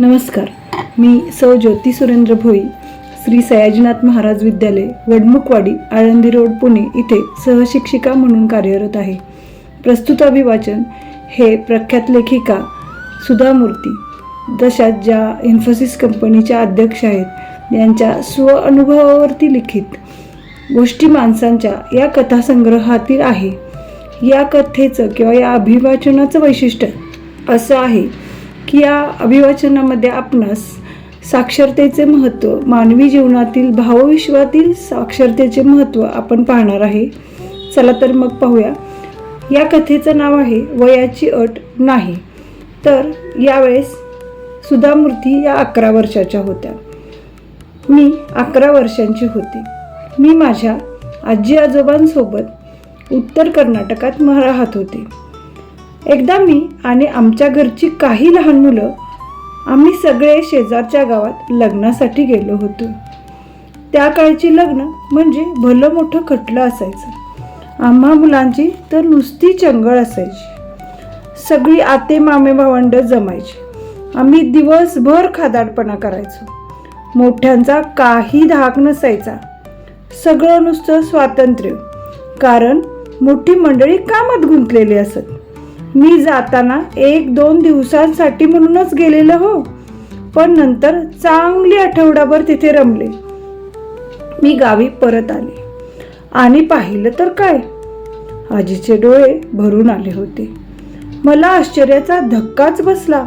नमस्कार. मी सौ ज्योती सुरेंद्र भोई श्री सयाजीनाथ महाराज विद्यालय वडमुखवाडी आळंदी रोड पुणे इथे सहशिक्षिका म्हणून कार्यरत आहे. प्रस्तुत अभिवाचन हे प्रख्यात लेखिका सुधा मूर्ती तशाच ज्या इन्फोसिस कंपनीच्या अध्यक्ष आहेत यांच्या स्वअनुभवावरती लिखित गोष्टी माणसांच्या या कथासंग्रहातील आहे. या कथेचं किंवा या अभिवाचनाचं वैशिष्ट्य असं आहे. की या अभिवाचनामध्ये आपणास साक्षरतेचे महत्त्व मानवी जीवनातील भावविश्वातील साक्षरतेचे महत्त्व आपण पाहणार आहे. चला तर मग पाहूया. या कथेचं नाव आहे वयाची अट नाही. तर यावेळेस सुधामूर्ती या अकरा वर्षाच्या होत्या. मी अकरा वर्षांची होते. मी माझ्या आजी आजोबांसोबत उत्तर कर्नाटकात राहत होते. एकदा मी आणि आमच्या घरची काही लहान मुलं आम्ही सगळे शेजारच्या गावात लग्नासाठी गेलो होतो. त्या काळची लग्न म्हणजे भलं मोठं खटलं असायचं. आम्हा मुलांची तर नुसती चंगळ असायची. सगळी आते मामे भावंड जमायची. आम्ही दिवसभर खादाडपणा करायचो. मोठ्यांचा काही धाक नसायचा. सगळं नुसतं स्वातंत्र्य. कारण मोठी मंडळी कामात गुंतलेली असत. मी जाताना एक दोन दिवसांसाठी म्हणूनच गेलेलं हो. पण नंतर चांगली आठवडाभर तिथे रमले. मी गावी परत आले. आणि पाहिलं तर काय? आजीचे डोळे भरून आले होते. मला आश्चर्याचा धक्काच बसला.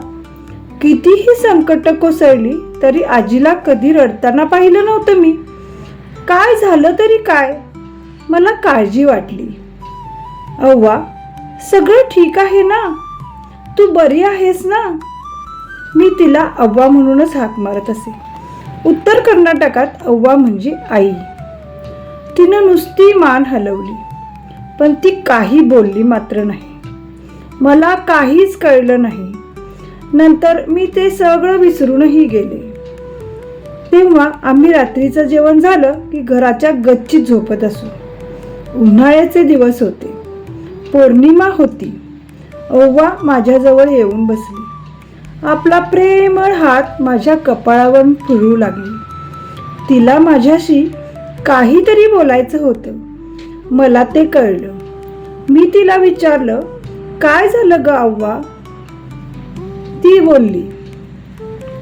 कितीही संकट कोसळली तरी आजीला कधी रडताना पाहिलं नव्हतं मी. काय झालं तरी काय? मला काळजी वाटली. अव्वा सगळं ठीक आहे ना? तू बरी आहेस ना? मी तिला अव्वा म्हणूनच हाक मारत असे. उत्तर कर्नाटकात अव्वा म्हणजे आई. तिनं नुसती मान हलवली पण ती काही बोलली मात्र नाही. मला काहीच कळलं नाही. नंतर मी ते सगळं विसरूनही गेले. तेव्हा आम्ही रात्रीचं जेवण झालं की घराच्या गच्चीत झोपत असू. उन्हाळ्याचे दिवस होते. पौर्णिमा होती. अव्वा माझ्याजवळ येऊन बसली. आपला प्रेमळ हात माझ्या कपाळावर फिरू लागली. तिला माझ्याशी काहीतरी बोलायचं होतं. मला ते कळलं. मी तिला विचारलं काय झालं ग अव्वा? ती बोलली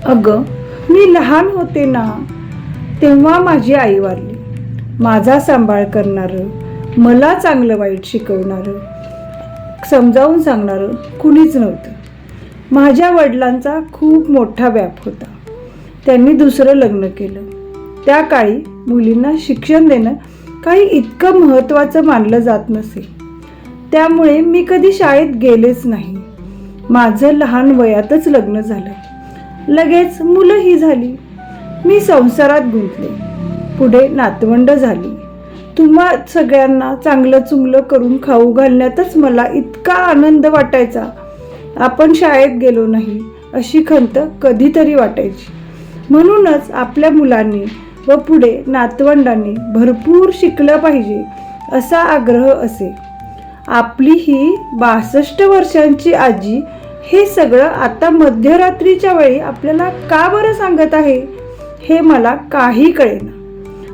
अगं मी लहान होते ना तेव्हा माझी आई वारली. माझा सांभाळ करणारं मला चांगलं वाईट शिकवणारं समजावून सांगणारं कुणीच नव्हतं. माझ्या वडिलांचा खूप मोठा व्याप होता. त्यांनी दुसरं लग्न केलं. त्या काळी मुलींना शिक्षण देणं काही इतकं महत्त्वाचं मानलं जात नसे. त्यामुळे मी कधी शाळेत गेलेच नाही. माझं लहान वयातच लग्न झालं. लगेच मुलं ही झाली. मी संसारात गुंतले. पुढे नातवंड झाली. तुम्हा सगळ्यांना चांगलं चुंगलं करून खाऊ घालण्यातच मला इतका आनंद वाटायचा. आपण शाळेत गेलो नाही अशी खंत कधीतरी वाटायची. म्हणूनच आपल्या मुलांनी व पुढे नातवंडांनी भरपूर शिकलं पाहिजे असा आग्रह असे. आपली ही बासष्ट वर्षांची आजी हे सगळं आता मध्यरात्रीच्या वेळी आपल्याला का बरं सांगत आहे हे मला काही कळेना.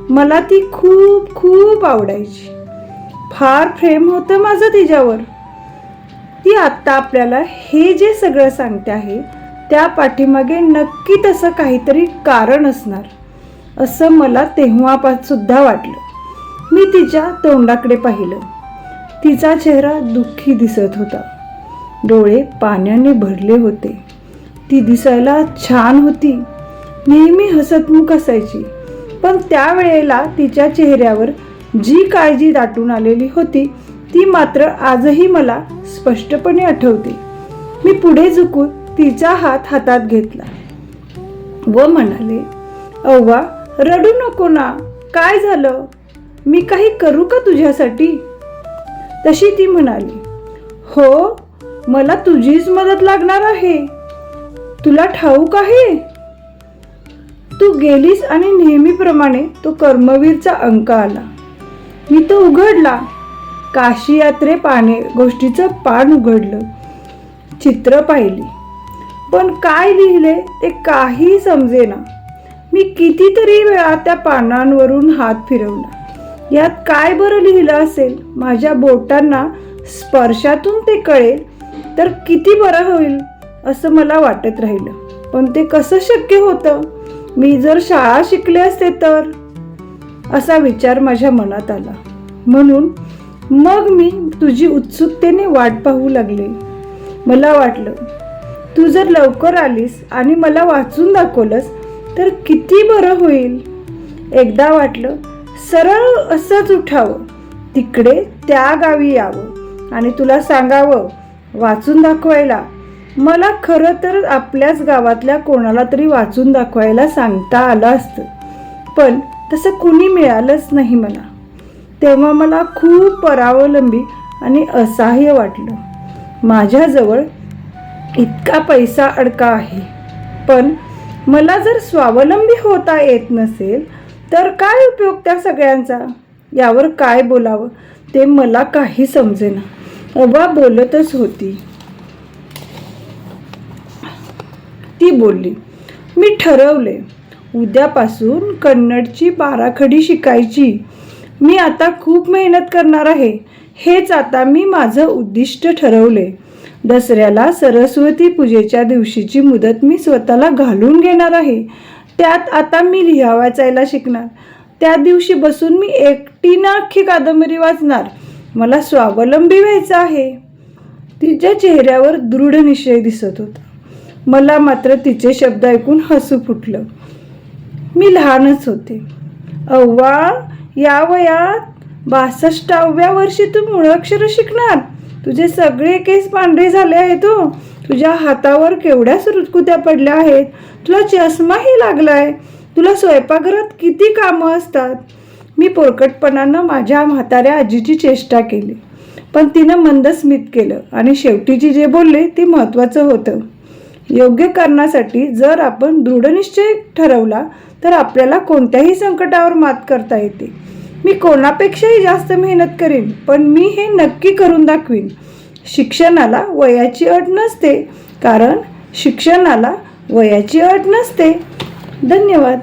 मला ती खूप खूप आवडायची. फार प्रेम होतं माझं तिच्यावर. ती आत्ता आपल्याला हे जे सगळं सांगते आहे त्या पाठीमागे नक्की तसं काहीतरी कारण असणार असं मला तेव्हा सुद्धा वाटलं. मी तिच्या तोंडाकडे पाहिलं. तिचा चेहरा दुःखी दिसत होता. डोळे पाण्याने भरले होते. ती दिसायला छान होती. नेहमी हसतमुख असायची. पण त्यावेळेला तिच्या चेहऱ्यावर जी काळजी दाटून आलेली होती ती मात्र आजही मला स्पष्टपणे आठवते. मी पुढे झुकून तिचा हात हातात घेतला व म्हणाले अव्वा रडू नको ना. काय झालं? मी काही करू का तुझ्यासाठी? तशी ती म्हणाली हो मला तुझीच मदत लागणार आहे. तुला ठाऊक आहे? तू गेलीस आणि नेहमीप्रमाणे तो कर्मवीरचा अंक आला. मी तो उघडला. काशी यात्रे पाने गोष्टीचं पान उघडलं. चित्र पाहिली. पण काय लिहिले ते काही समजेना. मी कितीतरी वेळा त्या पानांवरून हात फिरवला. यात काय बरं लिहिलं असेल? माझ्या बोटांना स्पर्शातून ते कळेल. तर किती बरं होईल? असं मला वाटत राहिलं. पण ते कसं शक्य होतं? मी जर शाळा शिकले असते तर? असा विचार माझ्या मनात आला. म्हणून मग मी तुझी उत्सुकतेने वाट पाहू लागले. मला वाटलं तू जर लवकर आलीस आणि मला वाचून दाखवलंस तर किती बरं होईल. एकदा वाटलं सरळ असंच उठावं. तिकडे त्या गावी यावं आणि तुला सांगावं वाचून दाखवायला. मला खरं तर आपल्याच गावातल्या कोणाला तरी वाचून दाखवायला सांगता आलं असतं. पण तसं कुणी मिळालंच नाही मला. तेव्हा मला खूप परावलंबी आणि असहाय्य वाटलं. माझ्याजवळ इतका पैसा अडका आहे. पण मला जर स्वावलंबी होता येत नसेल तर काय उपयोग त्या सगळ्यांचा? यावर काय बोलावं? ते मला काही समजेना. अवा बोलतच होती. ती बोलली मी ठरवले उद्यापासून कन्नडची बाराखडी शिकायची. मी आता खूप मेहनत करणार आहे. हेच आता मी माझं उद्दिष्ट ठरवले. दसऱ्याला सरस्वती पूजेच्या दिवशीची मुदत मी स्वतःला घालून घेणार आहे. त्यात आता मी लिहा वाचायला शिकणार. त्या दिवशी बसून मी एकटीनं अख्खी कादंबरी वाचणार. मला स्वावलंबी व्हायचं आहे. तिच्या चेहऱ्यावर दृढ निश्चय दिसत होता. मला मात्र तिचे शब्द ऐकून हसू फुटलं. मी लहानच होते. अव्वा या वयात बासष्टाव्या वर्षी तू मुळाक्षर शिकणार. तुझे सगळे केस पांढरे झाले आहेत हो. तुझ्या हातावर केवढ्या सुरुतकुत्या पडल्या आहेत. तुला चष्माही लागलाय. तुला स्वयंपाकघरात किती कामं असतात. मी पोरकटपणानं माझ्या म्हाताऱ्या आजीची चेष्टा केली. पण तिनं मंद स्मित केलं आणि शेवटीची जे बोलले ते महत्त्वाचं होतं. योग्य करण्यासाठी जर आपण दृढनिश्चय ठरवला तर आपल्याला कोणत्याही संकटावर मात करता येते. मी कोणापेक्षाही जास्त मेहनत करेन पण मी हे नक्की करून दाखवीन. शिक्षणाला वयाची अट नसते कारण शिक्षणाला वयाची अट नसते. धन्यवाद.